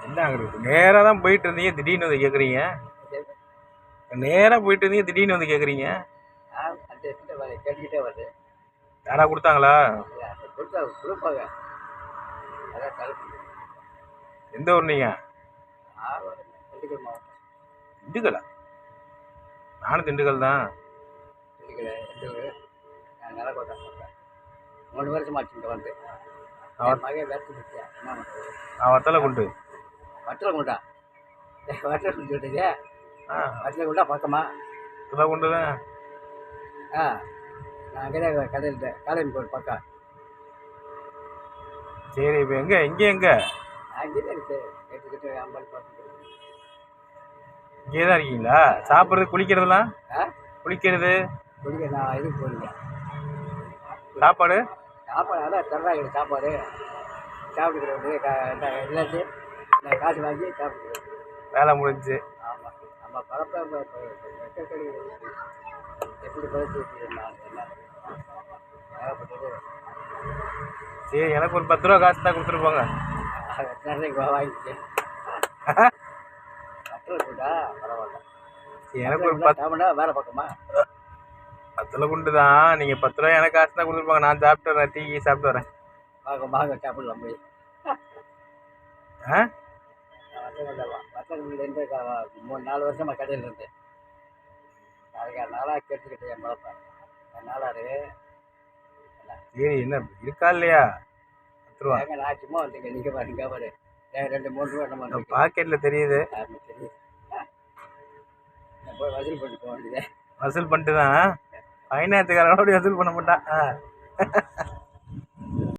என்ன ஆகுது? நேராக தான் போயிட்டு இருந்தீங்க திடீர்னு வந்து கேட்குறீங்க நேராக போயிட்டு இருந்தீங்க திடீர்னு வந்து கேட்குறீங்க கேட்டுக்கிட்டே வருது யாரா கொடுத்தாங்களா? கொடுத்தா கொடுப்பாங்க. எந்த ஊர் நீங்கள் திண்டுக்கல் நானும் திண்டுக்கல் தான். மூணு வருஷம் ஆச்சு இங்கே வந்து. என் மகன் பண்ணுறது நான் வத்தலை குண்டு. வட்டலை குண்டா. வட்டலை குண்டு சொல்லிட்டீங்க ஆ வட்டலை குண்டா பக்கமா. வத்தலை குண்டு தான் ஆ நான் அங்கே தான் கடையில் காலேஜ் போய் பக்கம். சரி இப்போ எங்கே எங்கே? நான் இங்கே தான் இருக்கு கேட்டுக்கிட்டு ஐம்பது பார்த்து இங்கே தான் இருக்கீங்களா? சாப்பிட்றது குளிக்கிறதுலாம் ஆ? குளிக்கிறது? குடிக்க நான் இதுக்கு போகிறீங்க சாப்பாடு? சாப்பாடு அதான் தர்றாங்க சாப்பாடு. சாப்பிட்டுக்கிறது எல்லாத்தையும் காசு வாங்கி சாப்பிட்டுக்கிறது வேலை முடிஞ்சு. ஆமாம் நம்ம எப்படி ஏகப்பட்டது. சரி எனக்கு ஒரு பத்து ரூபா காசு தான் கொடுத்துருப்பாங்க நிறைய வாங்கிச்சு? கட்டளை போட்டா பரவாயில்ல. எனக்கு ஒரு பத்து வேறு பக்கமா? குண்டு தான். நீங்கள் பத்து ரூபா எனக்கு காசு தான் கொடுத்துருப்பாங்க நான் சாப்பிட்டு வரேன் டீ சாப்பிட்டு வரேன். வாங்க வாங்க சாப்பிடலாம் போய். ஆ? வத்தல்லேருந்து மூணு நாலு வருஷமாக கடையில் இருந்தேன் அதுக்கு நாளாக கேட்டுக்கிட்டேன் என் பழப்பேன் நாளாரு சரி என்ன இருக்கா இல்லையா? பத்து ரூபா நான் சும்மா வந்துங்க நீங்கள் பாருங்க பாரு. ரெண்டு மூணு ரூபா நம்ம பாக்கெட்டில் தெரியுது. நான் போய் வசூல் பண்ணி போக வேண்டியதே வசூல் பண்ணிட்டு தான் ஃபைனான்ஸுக்காரனோட வசூல் பண்ண மாட்டான்? ஆ.